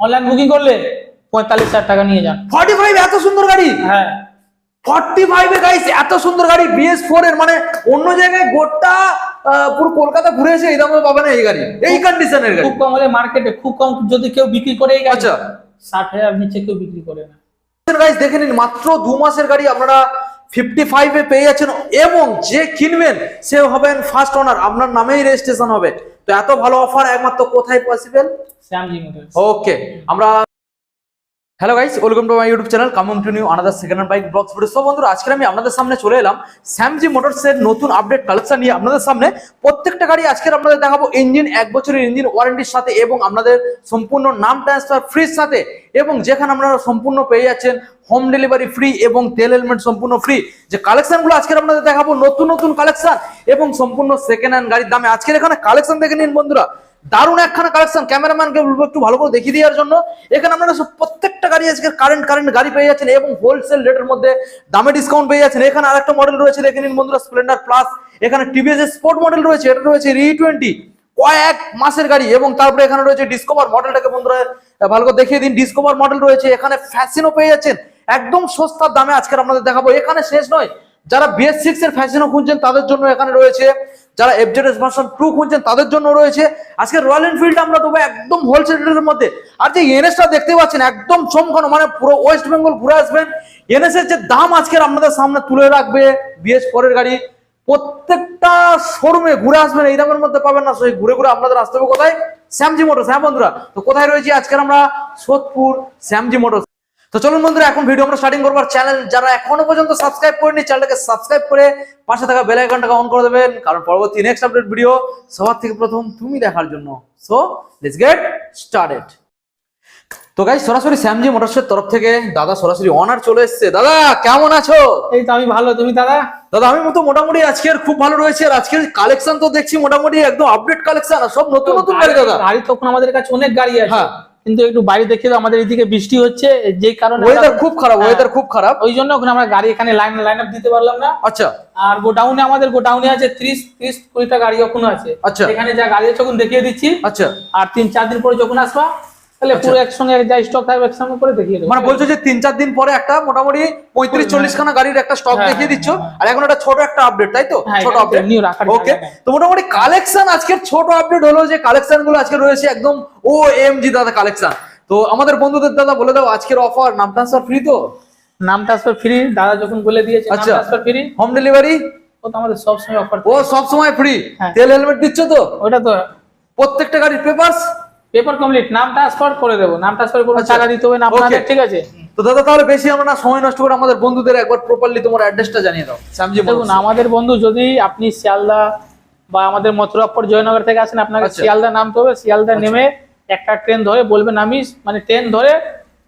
Online booking করলে পঁয়তাল্লিশ হাজার টাকা নিয়ে যান। ফর্টি ফাইভ এত সুন্দর গাড়ি? হ্যাঁ। ফর্টি ফাইভ গাইস এত সুন্দর গাড়ি বিএস ফোর এর মানে অন্য জায়গায় গোটা পুরো কলকাতা ঘুরে এসে এই দামে পাবে না এই গাড়ি। এই কন্ডিশনের গাড়ি। খুব কম হলে মার্কেটে খুব কম যদি কেউ বিক্রি করে এই গাড়ি। আচ্ছা। ষাট হাজার নিচে কেউ বিক্রি করে না। গাইস দেখে নিন মাত্র দু মাসের গাড়ি আপনারা ফিফটি ফাইভে পেয়ে যাচ্ছেন এবং যে কিনবেন সে হবেন ফার্স্ট ওনার আপনার নামেই রেজিস্ট্রেশন হবে। তো এত ভালো অফার একমাত্র কোথায় পসিবল ওকে আমরা hello guys welcome to my YouTube channel coming to new another second hand bike vlogs video so বন্ধুরা আজকে আমি আপনাদের সামনে চলে এলাম স্যামজি মোটরস এর নতুন আপডেট কালেকশন নিয়ে আপনাদের সামনে। প্রত্যেকটা গাড়ি আজকে আপনাদের দেখাবো ইঞ্জিন এক বছরের ইঞ্জিন ওয়ারেন্টির সাথে এবং আপনাদের সম্পূর্ণ নাম ট্রান্সফার ফ্রির সাথে। এবং যেখানে আপনারা সম্পূর্ণ পেয়ে যাচ্ছেন হোম ডেলিভারি ফ্রি এবং তেল হেলমেট সম্পূর্ণ ফ্রি যে কালেকশনগুলো আজকে আপনাদের দেখাবো, নতুন নতুন কালেকশন এবং সম্পূর্ণ সেকেন্ড হ্যান্ড গাড়ির দামে। আজকের এখানে কালেকশন দেখে নিন বন্ধুরা। দারুণ একখানা কালেকশন ক্যামেরাম্যানকে বলব একটু ভালো করে দেখিয়ে দেওয়ার জন্য। এখানে আপনারা প্রত্যেকটা গাড়ি আজকে কারেন্ট কারেন্ট গাড়ি পেয়ে যাচ্ছেন এবং হোলসেল রেটের মধ্যে দামে ডিসকাউন্ট পেয়ে যাচ্ছেন। এখানে আরেকটা মডেল রয়েছে, দেখে নিন বন্ধুরা স্প্লেন্ডার প্লাস এখানে টিভিএস স্পোর্ট মডেল রয়েছে, এটা রয়েছে রি টোয়েন্টি কয়েক মাসের গাড়ি এবং তারপরে এখানে রয়েছে ডিসকভার মডেলটাকে বন্ধুরা, ভালো করে দেখিয়ে দিন। ডিসকভার মডেল রয়েছে, এখানে ফ্যাশনও পেয়ে যাচ্ছেন। একদম সস্তার দামে আজকে আপনাদের দেখাবো। এখানে শেষ নয়, যারা বিএস সিক্স এর ফ্যাশনও খুঁজছেন, তাদের জন্য এখানে রয়েছে যারা এফজেডএস ভার্সন টু খুঁজছেন, তাদের জন্য রয়েছে। আজকে রয়্যাল এনফিল্ড আমরা দেবো একদম হোলসেল রেটের মধ্যে। আর যে এনএসটা দেখতে পাচ্ছেন, একদম চমকানো মানে পুরো ওয়েস্ট বেঙ্গল ঘুরে আসবেন। এনএস এর যে দাম আজকের আপনাদের সামনে তুলে রাখবে বিএস পরের গাড়ি। প্রত্যেকটা শোরুমে ঘুরে আসবেন, এই দামের মধ্যে পাবেন না। সেই ঘুরে ঘুরে আপনাদের আসতে হবে কোথায়? শ্যামজি মোটরস। হ্যাঁ বন্ধুরা, তো কোথায় রয়েছে? আজকের আমরা সোদপুর শ্যামজি মোটরস। তো চলুন বন্ধুরা এখন ভিডিও আমরা স্টার্টিং করবার চ্যানেল যারা এখনও পর্যন্ত সাবস্ক্রাইব করেনি চ্যানেলটাকে সাবস্ক্রাইব করে পাশে থাকা বেল আইকনটাকে অন করে দেবেন। কারণ পরবর্তী নেক্সট আপডেট ভিডিও সবার থেকে প্রথম তুমি দেখার জন্য। সো লেটস গেট স্টার্টেড তো গাইস সরাসরি শ্যামজি মোটরসের তরফ থেকে দাদা সরাসরি অনার চলে এসেছে। দাদা কেমন আছো? এই তো আমি ভালো। তুমি দাদা? দাদা আমি তো মোটামুটি আজকের খুব ভালো রয়েছে। আর আজকের কালেকশন তো দেখছি মোটামুটি একদম আপডেট কালেকশন আর সব নতুন নতুন গাড়ি দাদা। গাড়ি তখন আমাদের কাছে অনেক গাড়ি আছে। হ্যাঁ। কিন্তু একটু বাইরে দেখে আমাদের এদিকে বৃষ্টি হচ্ছে যে কারণে ওয়েদার খুব খারাপ হ্যাঁ। ওয়েদার খুব খারাপ। ওই জন্য ওখানে আমরা গাড়ি এখানে লাইন লাইন আপ দিতে পারলাম না। আচ্ছা। আর গোডাউনে আমাদের গোডাউনে আছে ত্রিশ ত্রিশ কুড়িটা গাড়ি ওখানে আছে। আচ্ছা। এখানে যা গাড়ি আছে দেখিয়ে দিচ্ছি। আচ্ছা। আর তিন চার দিন পরে যখন আসবা তাহলে পুরো একসঙ্গে যা স্টক থাকবে একসঙ্গে করে দেখিয়ে দেবো। মানে বলছো যে তিন চার দিন পরে একটা মোটামুটি পঁয়ত্রিশ চল্লিশ খানা গাড়ির একটা স্টক হ্যাঁ, দেখিয়ে দিচ্ছ। হ্যাঁ, আর এখন একটা ছোট একটা আপডেট তাই তো? হ্যাঁ, ছোট আপডেট new রাখার ওকে তো মোটামুটি কালেকশন আজকের ছোট আপডেট হলো যে কালেকশনগুলো আজকে রয়েছে একদম ও এম জি দাদা কালেকশন তো আমাদের বন্ধুদের দাদা বলে দাও আজকের অফার নাম ট্রান্সফার ফ্রি তো? নাম ট্রান্সফার ফ্রি দাদা যখন বলে দিয়েছে আচ্ছা। ট্রান্সফার ফ্রি হোম ডেলিভারি ও তো আমাদের সব সময় অফার ও সব সময় ফ্রি হ্যাঁ। তেল হেলমেট দিচ্ছ তো? ওটা তো প্রত্যেকটা গাড়ির পেপারস পেপার কমপ্লিট নাম ট্রান্সফার করে দেবো। নাম ট্রান্সফার করে আচ্ছা। টাকা দিতে হবে না আপনাদের ঠিক আছে? তো দাদা তাহলে বেশি আমরা না সময় নষ্ট করে আমাদের বন্ধুদের একবার প্রপারলি তোমার অ্যাড্রেসটা জানিয়ে দাও। শ্যামজি দেখুন। আমাদের বন্ধু যদি আপনি শিয়ালদা বা আমাদের মথুরাপুর জয়নগর থেকে আসেন আপনাকে আচ্ছা। শিয়ালদা নামতে হবে। শিয়ালদা নেমে একটা ট্রেন ধরে বলবেন আমি মানে ট্রেন ধরে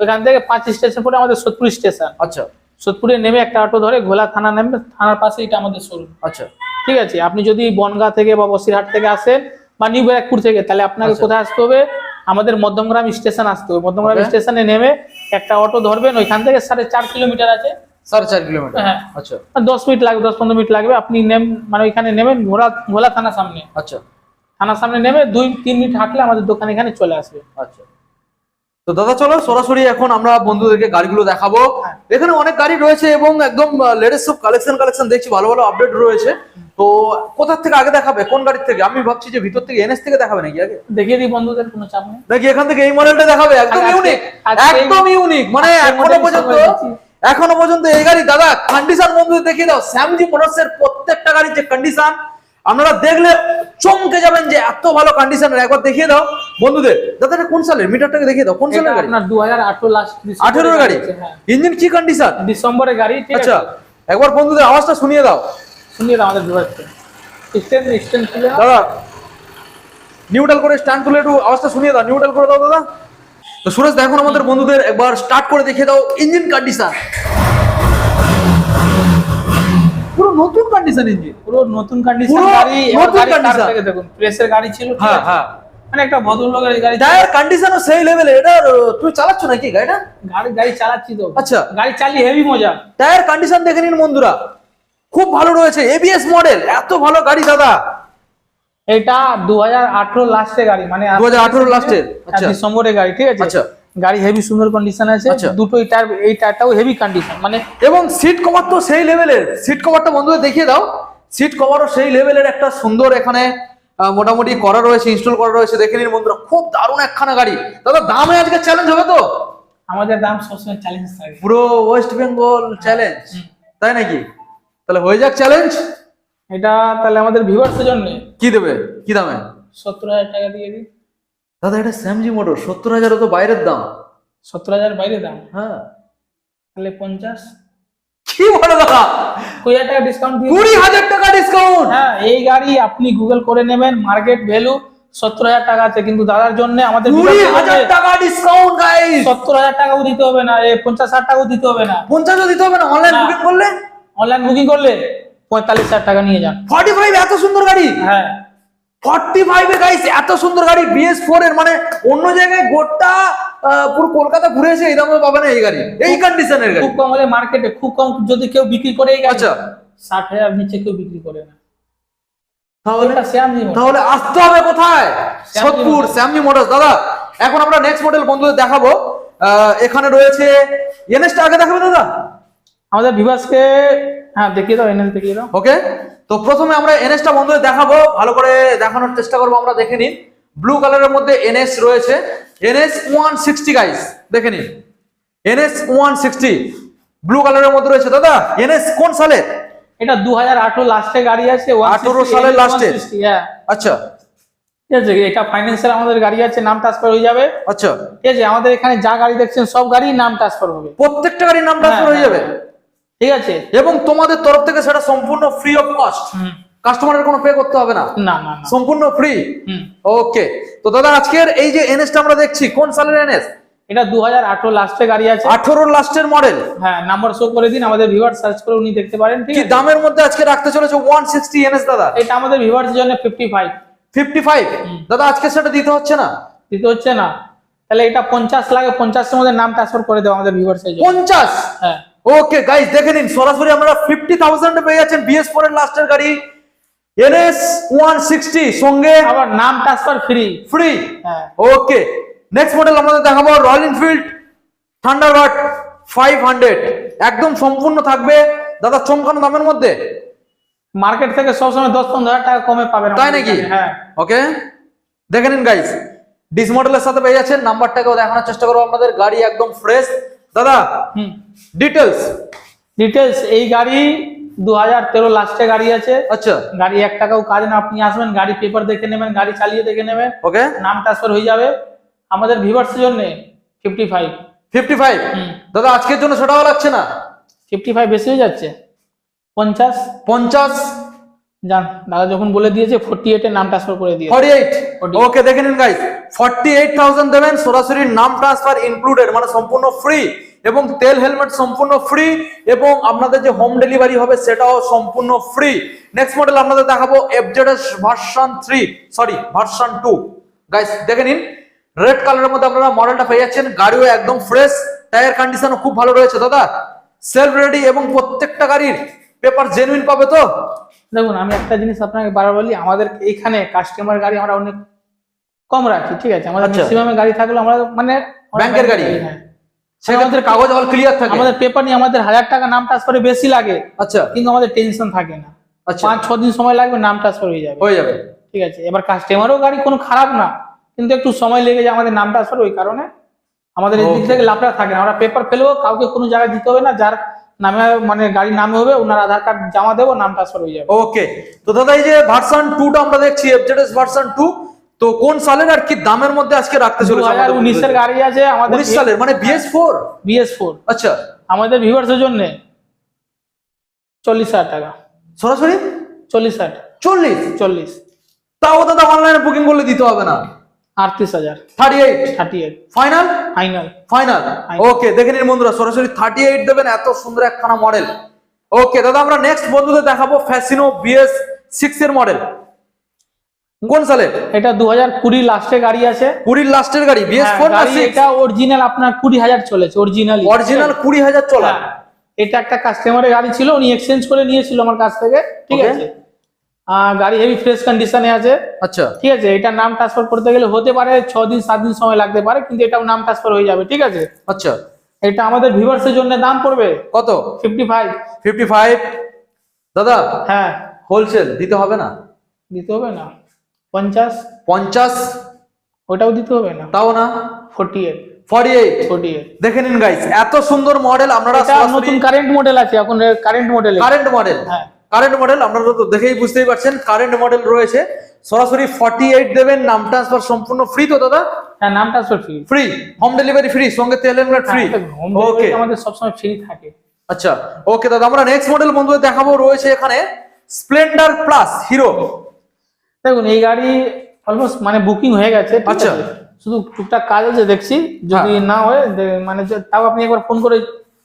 ওইখান থেকে পাঁচ স্টেশন পরে আমাদের সোদপুর স্টেশন আচ্ছা। সোদপুরে নেমে একটা অটো ধরে ঘোলা থানা নেমে থানার পাশে এটা আমাদের শোরুম আচ্ছা। ঠিক আছে? আপনি যদি বনগা থেকে বা বসিরহাট থেকে আসেন বা নিউ ব্যারাকপুর থেকে তাহলে আপনাকে আচ্ছা। কোথায় আসতে হবে? আমাদের মধ্যমগ্রাম স্টেশন আসতে হবে। মধ্যমগ্রাম স্টেশনে নেমে একটা অটো ধরবেন ওইখান থেকে সাড়ে চার কিলোমিটার আছে। সাড়ে চার কিলোমিটার। হ্যাঁ। আচ্ছা। দশ মিনিট লাগবে দশ পনেরো মিনিট লাগবে আপনি নেম মানে ওইখানে নেবেন ঘোলা ঘোলা থানার সামনে। আচ্ছা। থানার সামনে নেমে দুই তিন মিনিট হাঁটলে আমাদের দোকান এখানে চলে আসবে। আচ্ছা। তো দাদা চলো সরাসরি এখন আমরা বন্ধুদেরকে গাড়িগুলো দেখাবো। হ্যাঁ। এখানে অনেক গাড়ি রয়েছে এবং একদম লেটেস্ট সব কালেকশন কালেকশন দেখছি ভালো ভালো আপডেট রয়েছে। তো কোথা থেকে আগে দেখাবে? কোন গাড়ির থেকে? আমি ভাবছি যে ভিতর থেকে এনএস থেকে দেখাবে নাকি আগে? দেখিয়ে দিই বন্ধুদের কোনো চাপ নেই। নাকি এখান থেকে এই মডেলটা দেখাবে? একদম ইউনিক একদম ইউনিক মানে এখনও পর্যন্ত এখনও পর্যন্ত এই গাড়ি দাদা কন্ডিশন বন্ধুদের দেখিয়ে দাও। স্যামজি মোটরস এর প্রত্যেকটা গাড়ির যে কন্ডিশন আপনারা দেখলে চমকে যাবেন যে এত ভালো কন্ডিশন একবার দেখিয়ে দাও। বন্ধুদের দাদা এটা কোন সালের? মিটারটাকে দেখিয়ে দাও। কোন সালের গাড়ি? আপনার দু হাজার আঠারো লাস্ট আঠেরোর গাড়ি। ইঞ্জিন কি কন্ডিশন ডিসেম্বরের গাড়ি আচ্ছা একবার বন্ধুদের আওয়াজটা শুনিয়ে দাও। শুনিয়ে দাও আমাদের বিভাগকে স্ট্যান্ড স্ট্যান্ড খুলে দাদা নিউট্রাল করে স্ট্যান্ড তুলে একটু আওয়াজটা শুনিয়ে দাও। নিউট্রাল করে দাও দাদা। তো সুরেশ দেখুন আমাদের বন্ধুদের একবার স্টার্ট করে দেখিয়ে দাও। ইঞ্জিন কন্ডিশন নতুন কন্ডিশন ইঞ্জিন পুরো নতুন কন্ডিশন গাড়ি নতুন থেকে দেখুন প্রেসের গাড়ি ছিল হ্যাঁ হ্যাঁ। মানে একটা ভদ্রলোকের গাড়ি টায়ার কন্ডিশনও সেই লেভেলে এটা তুমি চালাচ্ছ নাকি গাড়িটা? গাড়ি গাড়ি চালাচ্ছি তো। আচ্ছা। গাড়ি চালিয়ে হেভি মজা। টায়ার কন্ডিশন দেখে নিন বন্ধুরা। খুব ভালো রয়েছে। এবিএস মডেল এত ভালো গাড়ি দাদা। এটা দু হাজার আঠারো লাস্টে গাড়ি মানে 2018 last এর, আচ্ছা। ডিসেম্বরের গাড়ি ঠিক আছে? আচ্ছা। গাড়ি হেভি সুন্দর কন্ডিশন আছে আচ্ছা। দুটো এই টায়ার এই টায়ারটাও হেভি কন্ডিশন মানে এবং সিট কভার তো সেই লেভেলের সিট কভারটা বন্ধুদের দেখিয়ে দাও। সিট কভারও সেই লেভেলের একটা সুন্দর এখানে মোটামুটি করা রয়েছে ইনস্টল করা রয়েছে। দেখে নিন বন্ধুরা খুব দারুণ একখানা গাড়ি। দাদা দামে আজকে চ্যালেঞ্জ হবে তো? আমাদের দাম সবসময় চ্যালেঞ্জ থাকে। পুরো ওয়েস্ট বেঙ্গল চ্যালেঞ্জ তাই নাকি? তাহলে হয়ে যাক চ্যালেঞ্জ এটা তাহলে আমাদের ভিউয়ার্সের জন্য। কি দেবে? কি দামে? সত্তর হাজার টাকা দিয়ে দিই। দাদা এটা স্যামজি মোটর সত্তর হাজারও তো বাইরের দাম। সত্তর হাজার বাইরে দাম? হ্যাঁ। তাহলে পঞ্চাশ? কি বলো দাদা? কুড়ি হাজার টাকা ডিসকাউন্ট কুড়ি হাজার টাকা ডিসকাউন্ট হ্যাঁ এই গাড়ি আপনি গুগল করে নেবেন মার্কেট ভ্যালু সত্তর হাজার টাকা আছে। কিন্তু দাদার জন্য আমাদের কুড়ি হাজার টাকা ডিসকাউন্ট গাইস সত্তর হাজার টাকাও দিতে হবে না এ পঞ্চাশ হাজার টাকাও দিতে হবে না। পঞ্চাশও দিতে হবে না? অনলাইন বুকিং করলে? অনলাইন বুকিং করলে পঁয়তাল্লিশ হাজার টাকা নিয়ে যান। ফর্টি ফাইভ এত সুন্দর গাড়ি? হ্যাঁ। ফর্টি ফাইভে গাইস এত সুন্দর গাড়ি বিএস ফোর এর মানে অন্য জায়গায় গোটা পুরো কলকাতা ঘুরে এসে এই দামে পাবে না এই গাড়ি। এই কন্ডিশনের গাড়ি। খুব কম হলে মার্কেটে খুব কম যদি কেউ বিক্রি করে এই গাড়ি। আচ্ছা। ষাট হাজার নিচে কেউ বিক্রি করে না। তাহলে তাহলে আসতে হবে কোথায়? শ্যামজি সোদপুর শ্যামজি মোটরস দাদা এখন আমরা নেক্সট মডেল বন্ধুদের দেখাবো। আহ, এখানে রয়েছে এনএসটা আগে দেখাবে দাদা? আমাদের ভিভাসকে হ্যাঁ দেখিয়ে দাও এনএস দেখিয়ে দাও। ওকে তো প্রথমে আমরা এনএসটা বন্ধুদের দেখাবো ভালো করে দেখানোর চেষ্টা করব আমরা দেখে নিন। ব্লু কালারের মধ্যে এনএস রয়েছে। এনএস ওয়ান সিক্সটি গাইস দেখে নিন। এনএস ওয়ান সিক্সটি ব্লু কালারের মধ্যে রয়েছে। দাদা এনএস কোন সালের এটা দু হাজার আঠারো লাস্টে গাড়ি আছে 18 সালের? 160, হ্যাঁ। আচ্ছা। ঠিক আছে এটা ফাইন্যান্সিয়াল আমাদের গাড়ি আছে নাম ট্রান্সফার হয়ে যাবে। আচ্ছা। ঠিক আছে আমাদের এখানে যা গাড়ি দেখছেন সব গাড়ি নাম ট্রান্সফার হবে। প্রত্যেকটা গাড়ির নাম ট্রান্সফার হয়ে। যাবে? ঠিক আছে? এবং তোমাদের তরফ থেকে সেটা সম্পূর্ণ ফ্রি অফ কস্ট। কাস্টমারের কোনো পে করতে হবে না? না না সম্পূর্ণ ফ্রি ওকে তো দাদা আজকের এই যে এনএসটা আমরা দেখছি কোন সালের এনএস এটা দু হাজার আঠারো লাস্টে গাড়ি আছে। আঠারোর লাস্টের মডেল হ্যাঁ নাম্বার শো করে দিন আমাদের ভিভার সার্চ করে উনি দেখতে পারেন ঠিক আছে? দামের মধ্যে আজকে রাখতে চলেছে ওয়ান সিক্সটি এনএস দাদা? এটা আমাদের ভিভার্স জন্য ফিফটি ফাইভ ফিফটি ফাইভ দাদা আজকে সেটা দিতে হচ্ছে না? দিতে হচ্ছে না। তাহলে এটা পঞ্চাশ লাগে পঞ্চাশের মধ্যে নাম ট্রান্সফার করে দেবো আমাদের ভিভার্স জন্য। পঞ্চাশ? হ্যাঁ। ওকে গাইস দেখে নিন সরাসরি আমরা ফিফটি থাউজেন্ড পেয়ে যাচ্ছেন বিএস ফোর এর লাস্টের গাড়ি। এনএস ওয়ান সিক্সটি সঙ্গে আবার নাম ট্রান্সফার ফ্রি ফ্রি হ্যাঁ। ওকে নেক্সট মডেল আমাদের দেখাবো Royal Enfield Thunderbird five hundred একদম সম্পূর্ণ থাকবে। দাদা চমকানো দামের মধ্যে? মার্কেট থেকে সবসময় দশ পনেরো হাজার টাকা কমে পাবেন তাই নাকি? হ্যাঁ। ওকে দেখে নিন গাইস ডিস মডেলের সাথে পেয়ে যাচ্ছেন নাম্বারটাকেও দেখানোর চেষ্টা করব আপনাদের। গাড়ি একদম ফ্রেশ দাদা হুম। ডিটেলস ডিটেলস এই গাড়ি দু হাজার তেরো লাস্টে গাড়ি আছে। আচ্ছা। গাড়ি এক টাকাও কাজ না আপনি আসবেন গাড়ি পেপার দেখে নেবেন গাড়ি চালিয়ে দেখে নেবেন। ওকে নাম ট্রান্সফার হয়ে যাবে। আমাদের ভিভার্স জন্য ফিফটি ফাইভ ফিফটি ফাইভ দাদা আজকের জন্য সেটাও লাগছে না? ফিফটি ফাইভ বেশি হয়ে যাচ্ছে। পঞ্চাশ। পঞ্চাশ? যান দাদা যখন বলে দিয়েছে ফোর্টি এইটের নাম ট্রান্সফার করে দিয়ে ফর্টি এইট 48 ওকে দেখে নিন গাইস ফর্টি এইট থাউজেন্ড দেবেন সরাসরি নাম ট্রান্সফার ইনক্লুডেড মানে সম্পূর্ণ ফ্রি এবং তেল হেলমেট সম্পূর্ণ ফ্রি এবং আপনাদের যে হোম ডেলিভারি হবে সেটাও সম্পূর্ণ ফ্রি নেক্সট মডেল আপনাদের দেখাবো FZS version three sorry version two guys দেখে নিন রেড কালারের মধ্যে আপনারা মডেলটা পেয়ে যাচ্ছেন গাড়িও একদম ফ্রেশ টায়ার কন্ডিশনও খুব ভালো রয়েছে দাদা। সেলফ রেডি এবং প্রত্যেকটা গাড়ির পেপার জেনুইন পাবে তো? দেখুন আমি একটা জিনিস আপনাকে বারবার বলি আমাদের এইখানে কাস্টমার গাড়ি আমরা অনেক কম রাখি ঠিক আছে? আমাদের আচ্ছা। ম্যাক্সিমাম গাড়ি থাকলে আমরা মানে ব্যাংকের গাড়ি? হ্যাঁ। সেক্ষেত্রে কাগজ অল ক্লিয়ার থাকে। আমাদের পেপার নিয়ে আমাদের হাজার টাকা নাম ট্রান্সফারে বেশি লাগে। আচ্ছা। কিন্তু আমাদের টেনশন থাকে না। আচ্ছা। পাঁচ ছ দিন সময় লাগবে নাম ট্রান্সফার হয়ে যাবে। হয়ে যাবে। ঠিক আছে? এবার কাস্টমারও গাড়ি কোনো খারাপ না কিন্তু একটু সময় লেগে যায় আমাদের নাম ট্রান্সফার ওই কারণে। আমাদের এই দিক থেকে লাভটা থাকে না। আমরা পেপার ফেলব কাউকে কোনো জায়গায় দিতে হবে না যার নামে মানে গাড়ি নামে হবে ওনার আধার কার্ড জমা দেবো নাম ট্রান্সফার হয়ে যাবে। ওকে তো দাদা এই যে ভার্সন টুটা আমরা দেখছি এফজেডএস ভার্সন টু তো কোন সালের আর কি দামের মধ্যে আজকে রাখতে চলেছে হাজার উনিশের গাড়ি আছে আমাদের উনিশ সালের মানে বিএস ফোর বিএস ফোর আচ্ছা। আমাদের ভিউয়ার্সের জন্য চল্লিশ হাজার টাকা। সরাসরি? চল্লিশ হাজার। চল্লিশ? চল্লিশ। তাও দাদা অনলাইনে বুকিং করলে দিতে হবে না। আটত্রিশ হাজার। Thirty eight thirty eight final final final okay দেখে নিন বন্ধুরা সরাসরি থার্টি এইট দেবেন এত সুন্দর একখানা মডেল ওকে দাদা আমরা নেক্সট বন্ধুদের দেখাবো ফ্যাসিনো বিএস সিক্স এর মডেল কোন সালের এটা দু হাজার কুড়ি লাস্টে গাড়ি আছে। কুড়ির লাস্টের গাড়ি বিএস হ্যাঁ, ফোর এটা অরিজিনাল আপনার কুড়ি হাজার চলেছে অরিজিনাল অরিজিনাল কুড়ি হাজার চলা। হ্যাঁ, এটা একটা কাস্টমারের গাড়ি ছিল উনি এক্সচেঞ্জ করে নিয়েছিল আমার কাছ থেকে ঠিক আছে? গাড়ি হেভি ফ্রেশ কন্ডিশনে আছে। আচ্ছা। ঠিক আছে এটা নাম ট্রান্সফার করতে গেলে হতে পারে ছ দিন সাত দিন সময় লাগতে পারে কিন্তু এটাও নাম ট্রান্সফার হয়ে যাবে ঠিক আছে? আচ্ছা। এটা আমাদের ভিভার্সের জন্য দাম পড়বে কত? ফিফটি ফাইভ ফিফটি ফাইভ দাদা হ্যাঁ। হোলসেল দিতে হবে না? দিতে হবে না। পঞ্চাশ? পঞ্চাশ? ওটাও দিতে হবে না। তাও না? Forty eight forty eight forty eight দেখে নিন গাইস এত সুন্দর মডেল আপনারা নতুন কারেন্ট মডেল আছে এখন কারেন্ট মডেল কারেন্ট মডেল হ্যাঁ। কারেন্ট মডেল আপনারা তো দেখেই বুঝতেই পারছেন কারেন্ট মডেল রয়েছে। সরাসরি ফর্টি এইট দেবেন নাম ট্রান্সফার সম্পূর্ণ ফ্রি তো দাদা? হ্যাঁ নাম transfer free free home delivery free সঙ্গে তেল হেলমেট ফ্রি ওকে আমাদের সবসময় ফ্রি থাকে। আচ্ছা ওকে দাদা আমরা নেক্সট মডেল বন্ধুদের দেখাবো রয়েছে এখানে স্প্লেন্ডার প্লাস হিরো দেখুন এই গাড়ি অলমোস্ট মানে বুকিং হয়ে গেছে আচ্ছা। শুধু টুকটাক কাজ আছে দেখছি। যদি হ্যাঁ। না হয় মানে যে- তাও আপনি একবার ফোন করে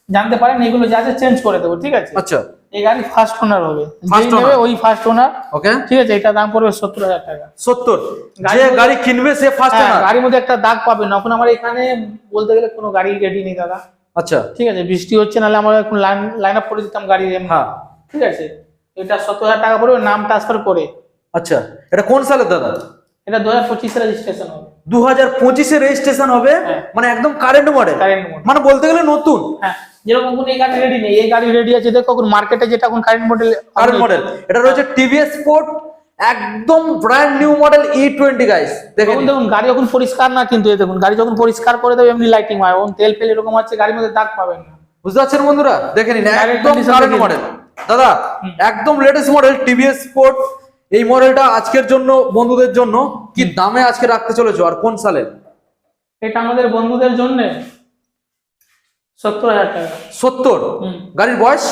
জানতে পারেন এগুলো যা আছে চেঞ্জ করে দেবো ঠিক আছে? আচ্ছা। এই গাড়ি ফার্স্ট ওনার হবে। নেবে owner? ওই ফার্স্ট ওনার ওকে ঠিক আছে এটা দাম পড়বে সত্তর হাজার টাকা। সত্তর। গাড়ি যে গাড়ি কিনবে সে ফার্স্ট হ্যাঁ, ওনার গাড়ির মধ্যে একটা দাগ পাবেন। এখন আমার এখানে বলতে গেলে কোনো গাড়ি রেডি নেই দাদা। আচ্ছা। ঠিক আছে বৃষ্টি হচ্ছে নাহলে আমরা এখন লাইন লাইন আপ করে দিতাম গাড়ি। হ্যাঁ। ঠিক আছে? এটা সত্তর হাজার টাকা পড়বে নাম ট্রান্সফার করে। আচ্ছা। এটা কোন সালের দাদা? এটা দু হাজার পঁচিশে রেজিস্ট্রেশন হবে। দু হাজার পঁচিশে রেজিস্ট্রেশন হবে? হ্যাঁ। মানে একদম কারেন্ট মডেল মানে বলতে গেলে নতুন? হ্যাঁ যেরকম কোনো এই গাড়ি রেডি নেই এই গাড়ি রেডি আছে দেখো এখন মার্কেটে যেটা এখন কারেন্ট মডেল কারেন্ট মডেল এটা রয়েছে টিভিএস স্পোর্ট একদম brand new model E twenty guys দেখুন দেখুন গাড়ি যখন পরিষ্কার না কিন্তু এই দেখুন গাড়ি যখন পরিষ্কার করে দেবে এমনি লাইটিং হয়। এবং তেল ফেল এরকম আছে গাড়ির মধ্যে দাগ পাবেন না। বুঝতে পারছেন বন্ধুরা? দেখে নিন একদম কারেন্ট মডেল দাদা একদম লেটেস্ট মডেল টিভিএস স্পোর্ট এই মডেলটা আজকের জন্য বন্ধুদের জন্য কি দামে আজকে রাখতে চলেছো আর কোন সালে? এটা আমাদের বন্ধুদের জন্য সত্তর হাজার টাকা। সত্তর? গাড়ির বয়স?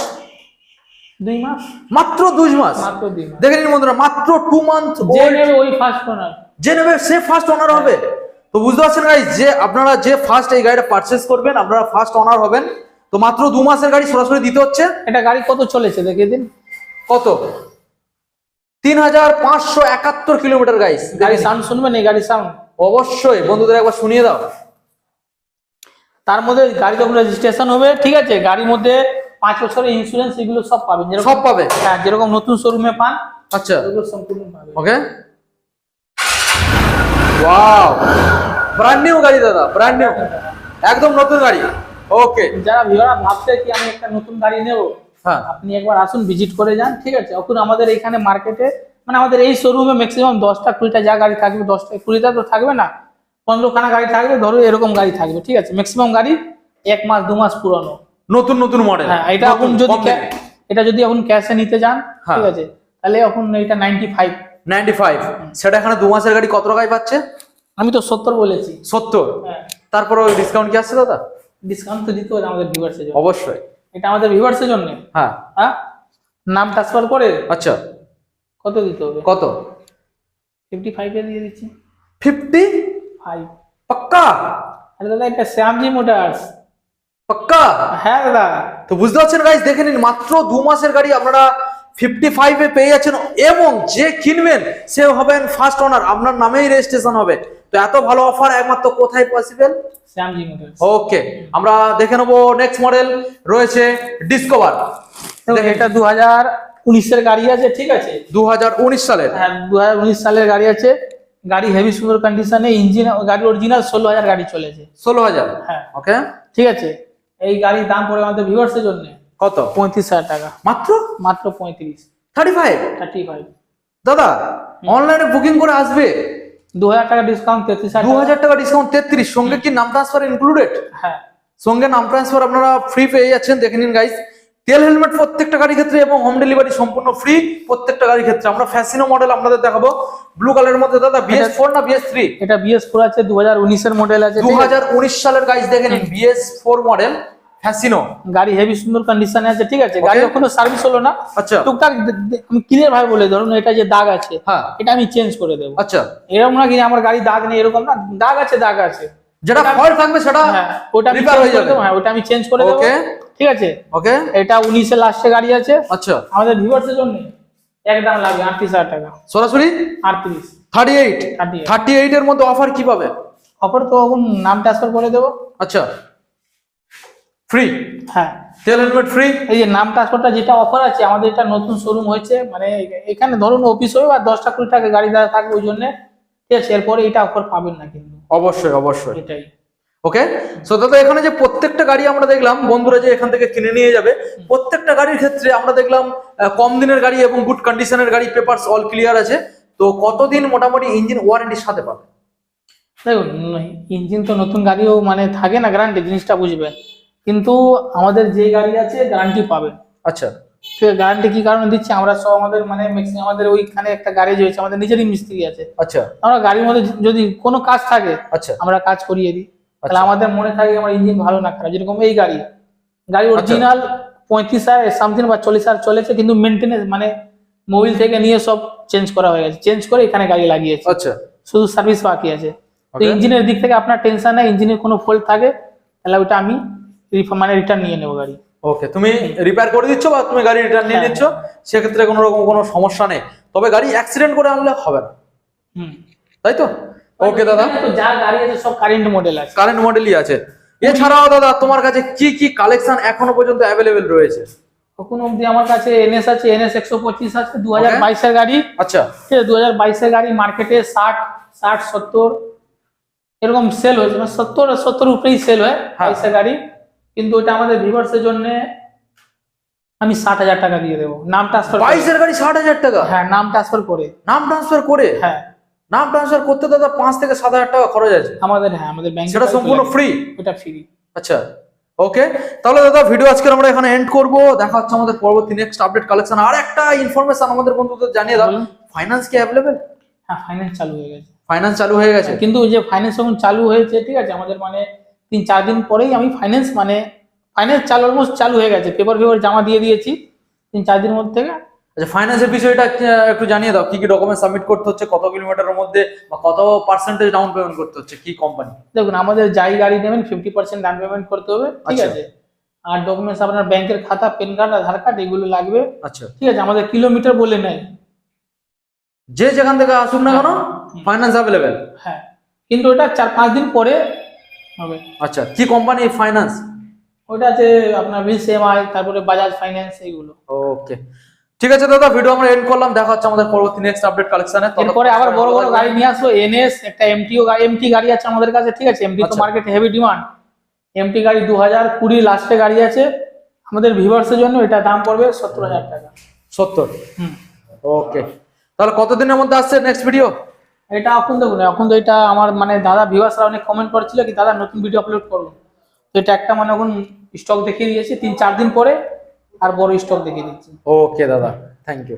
দুই মাস। মাত্র দুই মাস? দেখে নিন বন্ধুরা মাত্র টু মান্থ ওই ফার্স্ট ওনার যে নেবে সে ফার্স্ট অনার হবে। তো বুঝতে পারছেন গাইজ যে আপনারা যে ফার্স্ট এই গাড়িটা পারচেস করবেন আপনারা ফার্স্ট অনার হবেন। তো মাত্র দু মাসের গাড়ি সরাসরি দিতে হচ্ছে। এটা গাড়ি কত চলেছে দেখিয়ে দিন। কত? তিন হাজার পাঁচশো একাত্তর কিলোমিটার গাইস গাড়ি সাউন্ড শুনবেন এই গাড়ি সাউন্ড অবশ্যই বন্ধুদের একবার শুনিয়ে দাও। তার মধ্যে গাড়ি যখন রেজিস্ট্রেশন হবে ঠিক আছে গাড়ির মধ্যে পাঁচ বছরের ইন্স্যুরেন্স এগুলো সব পাবেন। সব পাবে? হ্যাঁ যেরকম নতুন শোরুমে পান আচ্ছা। এগুলো সম্পূর্ণ পাবেন। ওকে ওয়াও ব্র্যান্ড নিউ গাড়ি দাদা ব্র্যান্ড নিউ একদম নতুন গাড়ি। ওকে যারা ভিওরা ভাবছে কি আমি একটা নতুন গাড়ি নেব আপনি একবার আসুন ভিজিট করে যান ঠিক আছে? এখন আমাদের এখানে মার্কেটে মানে আমাদের এই শোরুমে ম্যাক্সিমাম দশটা কুড়িটা যা গাড়ি থাকবে দশটা কুড়িটা তো থাকবে না? পনেরো খানা গাড়ি থাকবে ধরো এরকম গাড়ি থাকবে ঠিক আছে? ম্যাক্সিমাম গাড়ি এক মাস দু মাস পুরনো। নতুন নতুন মডেল হ্যাঁ এটা এখন যদি এটা যদি এখন ক্যাশে নিতে যান হ্যাঁ। ঠিক আছে? তাহলে এখন এটা নাইনটি ফাইভ নাইনটি ফাইভ সেটা এখানে দু মাসের গাড়ি কত টাকায় পাচ্ছে? আমি তো সত্তর বলেছি। সত্তর? হ্যাঁ। তারপরে ওই ডিসকাউন্ট কি আসছে দাদা? ডিসকাউন্ট তো দিতে হবে আমাদের ভিউয়ার্সের অবশ্যই। এটা আমাদের ভিউয়ার্সের জন্য। হ্যাঁ। হ্যাঁ? নাম ট্রান্সফার করে আচ্ছা। কত দিতে হবে? কত? ফিফটি ফাইভে দিয়ে দিচ্ছি। ফিফটি ফাইভ পাক্কা? আরে দাদা এটা শ্যামজি মোটরস পাক্কা? হ্যাঁ দাদা। তো বুঝতে পারছেন গাইজ দেখে নিন মাত্র দু মাসের গাড়ি আপনারা ফিফটি ফাইভে পেয়ে যাচ্ছেন এবং যে কিনবেন সে হবেন ফার্স্ট ওনার আপনার নামেই রেজিস্ট্রেশন হবে। তো এত ভালো অফার একমাত্র কোথায় পসিবল ওকে আমরা দেখে নেব নেক্সট মডেল রয়েছে ডিসকভার এটা দু হাজার উনিশের গাড়ি আছে ঠিক আছে? দু হাজার উনিশ সালের। হ্যাঁ দু হাজার উনিশ সালের গাড়ি আছে। গাড়ি হেভি সুন্দর কন্ডিশনে ইঞ্জিন গাড়ি অরিজিনাল ষোলো হাজার গাড়ি চলেছে। ষোলো হাজার হ্যাঁ। ওকে ঠিক আছে? এই গাড়ির দাম পড়ে আমাদের ভিউয়ার্সের জন্য কত? পঁয়ত্রিশ হাজার টাকা। মাত্র? মাত্র পঁয়ত্রিশ। থার্টি ফাইভ থার্টি ফাইভ দাদা অনলাইনে বুকিং করে আসবে? দু হাজার টাকা ডিসকাউন্ট তেত্রিশ দু হাজার টাকা। ডিসকাউন্ট তেত্রিশ। সঙ্গে কি নাম ট্রান্সফার ইনক্লুডেড হ্যাঁ। সঙ্গে নাম ট্রান্সফার আপনারা ফ্রি পেয়ে যাচ্ছেন দেখে নিন গাইস তেল হেলমেট প্রত্যেকটা গাড়ির ক্ষেত্রে এবং হোম ডেলিভারি সম্পূর্ণ ফ্রি প্রত্যেকটা গাড়ির ক্ষেত্রে। আমরা ফ্যাসিনো মডেল আপনাদের দেখাবো। ব্লু কালারের মধ্যে দাদা বিএস ফোর না বিএস থ্রি এটা বিএস ফোর আছে দু হাজার উনিশের মডেল আছে দু? হাজার উনিশ সালের গাইস দেখে নিন B S four model Fascino গাড়ি হেভি সুন্দর কন্ডিশনে আছে ঠিক আছে? গাড়ি. এখনও সার্ভিস হলো না। আচ্ছা। টুকটাক আমি ক্লিয়ার ভাবে বলে ধরুন এটা যে দাগ আছে হ্যাঁ। এটা আমি চেঞ্জ করে দেবো। আচ্ছা। এরকম না কি আমার গাড়ি দাগ নেই এরকম না? দাগ আছে দাগ আছে। যেটা ফল্ট থাকবে সেটা হ্যাঁ ওটা রিপেয়ার হয়ে যাবে। হ্যাঁ ওটা আমি চেঞ্জ করে দেবো. ঠিক আছে? ওকে এটা উনিশের লাস্টে গাড়ি আছে। আচ্ছা। আমাদের ভিউয়ার্সের জন্য একদম লাগবে আটত্রিশ হাজার টাকা। সরাসরি? আটত্রিশ। Thirty eight thirty thirty eight এর মধ্যে অফার কি পাবে? অফার তো নাম ট্রান্সফার করে দেবো। আচ্ছা। ফ্রি হ্যাঁ। তেল হেলমেট ফ্রি এই যে নাম ট্রান্সফারটা যেটা অফার আছে আমাদের এটা নতুন শোরুম হয়েছে মানে এখানে ধরুন অফিস হবে আর দশটা কুড়ি টাকা গাড়ি দাঁড়া থাকবে ওই জন্য। ঠিক আছে এরপরে এটা অফার পাবেন না কিন্তু। অবশ্যই অবশ্যই। এটাই। ওকে সো দাদা এখানে যে প্রত্যেকটা গাড়ি আমরা দেখলাম বন্ধুরা যে এখান থেকে কিনে নিয়ে যাবে প্রত্যেকটা গাড়ির ক্ষেত্রে আমরা দেখলাম কম দিনের গাড়ি এবং গুড কন্ডিশনের গাড়ি পেপারস অল ক্লিয়ার আছে। তো কতদিন মোটামুটি ইঞ্জিন ওয়ারেন্টির সাথে পাবে? দেখুন ইঞ্জিন তো নতুন গাড়িও মানে থাকে না গ্যারান্টি জিনিসটা বুঝবেন। কিন্তু আমাদের যে গাড়ি আছে গ্যারান্টি পাবেন আচ্ছা। গ্যারান্টি কি কারণে দিচ্ছি? আমরা সব আমাদের মানে ম্যাক্সিমাম আমাদের ওইখানে একটা গাড়ি রয়েছে আমাদের নিজেরই মিস্ত্রি আছে। আচ্ছা। আমরা গাড়ির মধ্যে যদি কোনো কাজ থাকে আচ্ছা। আমরা কাজ করিয়ে দিই। তাহলে আচ্ছা। আমাদের মনে থাকে আমার ইঞ্জিন ভালো না খারাপ। যেরকম এই গাড়ি। গাড়ি আচ্ছা। অরিজিনাল পঁয়ত্রিশ হাজার সামথিং বা চল্লিশ হাজার চলেছে কিন্তু মেনটেনেন্স মানে মোবিল থেকে নিয়ে সব চেঞ্জ করা হয়ে গেছে। চেঞ্জ করে এখানে গাড়ি লাগিয়েছে। আচ্ছা। শুধু সার্ভিস বাকি আছে। তো ইঞ্জিনের দিক থেকে আপনার টেনশন নাই ইঞ্জিনের কোনো ফল্ট থাকে তাহলে ওটা আমি মানে রিটার্ন নিয়ে নেব গাড়ি। ওকে তুমি রিপেয়ার করে দিচ্ছ বা তুমি গাড়ি রিটার্ন নিয়ে হ্যাঁ। নিচ্ছ সেক্ষেত্রে কোনো রকম কোনো সমস্যা নেই। তবে গাড়ি অ্যাক্সিডেন্ট করে আনলে হবে না। হুম। তাই তো? ওকে দাদা। তো যা গাড়ি আছে সব কারেন্ট মডেল আছে। কারেন্ট মডেলই আছে। এছাড়াও দাদা তোমার কাছে কি কি কালেকশন এখনও পর্যন্ত অ্যাভেলেবেল রয়েছে? এখন অবধি আমার কাছে এনএস আছে এনএস একশো পঁচিশ আছে দু হাজার বাইশের গাড়ি। আচ্ছা। ঠিক আছে দু হাজার বাইশের গাড়ি মার্কেটে ষাট ষাট সত্তর এরকম সেল হয়েছে। মানে সত্তর সত্তর উপরেই সেল হয় হ্যাঁ। বাইশের গাড়ি। কিন্তু ওটা আমাদের ভিভার্সের জন্য আমি ষাট হাজার টাকা দিয়ে দেবো। নাম ট্রান্সফার বাইশের গাড়ি ষাট হাজার টাকা? হ্যাঁ নাম ট্রান্সফার করে। নাম ট্রান্সফার করে? হ্যাঁ। নাম ট্রান্সফার করতে দাদা পাঁচ থেকে সাত হাজার টাকা খরচ আছে। আমাদের হ্যাঁ আমাদের ব্যাংক সেটা সম্পূর্ণ ফ্রি ওটা ফ্রি আচ্ছা ওকে তাহলে দাদা ভিডিও আজকে আমরা এখানে এন্ড করব। দেখা হচ্ছে আমাদের পরবর্তী নেক্সট আপডেট কালেকশন আর একটা ইনফরমেশন আমাদের বন্ধুদের জানিয়ে দাও। ফাইন্যান্স কি অ্যাভেলেবেল হ্যাঁ ফাইন্যান্স চালু হয়ে গেছে। ফাইন্যান্স চালু হয়ে গেছে। কিন্তু ওই যে ফাইন্যান্স যখন চালু হয়েছে ঠিক আছে আমাদের মানে তিন চার দিন পরেই আমি ফাইন্যান্স মানে ফাইন্যান্স চালু অলমোস্ট চালু হয়ে গেছে পেপার পেপার জমা দিয়ে দিয়েছি তিন চার দিনের মধ্যে থেকে। আচ্ছা ফাইন্যান্সের বিষয়টা একটু জানিয়ে দাও কি কি ডকুমেন্ট সাবমিট করতে হচ্ছে কত কিলোমিটারের মধ্যে বা কত পার্সেন্টেজ ডাউন পেমেন্ট করতে হচ্ছে কি কোম্পানি দেখুন আমাদের যাই গাড়ি নেবেন ফিফটি পার্সেন্ট ডাউন পেমেন্ট করতে হবে ঠিক আচ্ছা। আছে? আর ডকুমেন্টস আপনার ব্যাংকের খাতা পেন কার্ড আধার কার্ড এগুলো লাগবে। আচ্ছা। ঠিক আছে আমাদের কিলোমিটার বলে নেয়। যে যেখান থেকে আসুক না কেন ফাইন্যান্স অ্যাভেলেবেল হ্যাঁ। কিন্তু ওটা চার পাঁচ দিন পরে হবে। আচ্ছা কি কোম্পানি ফাইন্যান্স ওটা আছে আপনার ভিস এমআই তারপরে বাজাজ ফাইন্যান্স এইগুলো। ওকে ঠিক আছে দাদা ভিডিও আমরা এন্ড করলাম দেখা হচ্ছে আমাদের পরবর্তী নেক্সট আপডেট কালেকশনে তারপরে আবার বড় বড় গাড়ি নিয়ে আসব এনএস একটা এমটিও গাড়ি এমটি গাড়ি আছে আমাদের কাছে ঠিক আছে? এমটি তো। মার্কেটে হেভি ডিমান্ড এমটি গাড়ি দু হাজার কুড়ি লাস্টে গাড়ি আছে। আমাদের ভিভার্সের জন্য এটা দাম পড়বে সত্তর হাজার টাকা। সত্তর? হুম। ওকে তাহলে কতদিনের মধ্যে আসছে নেক্সট ভিডিও এটা এখন দেখুন, এখন তো এটা আমার মানে দাদা ভিউয়ার্সরা অনেক কমেন্ট করেছিল কি, দাদা, নতুন ভিডিও আপলোড করুন তো এটা একটা মানে এখন স্টক দেখিয়ে দিয়েছি, তিন, চার দিন পরে আর বড় স্টক দেখিয়ে দিচ্ছি। ওকে দাদা থ্যাংক ইউ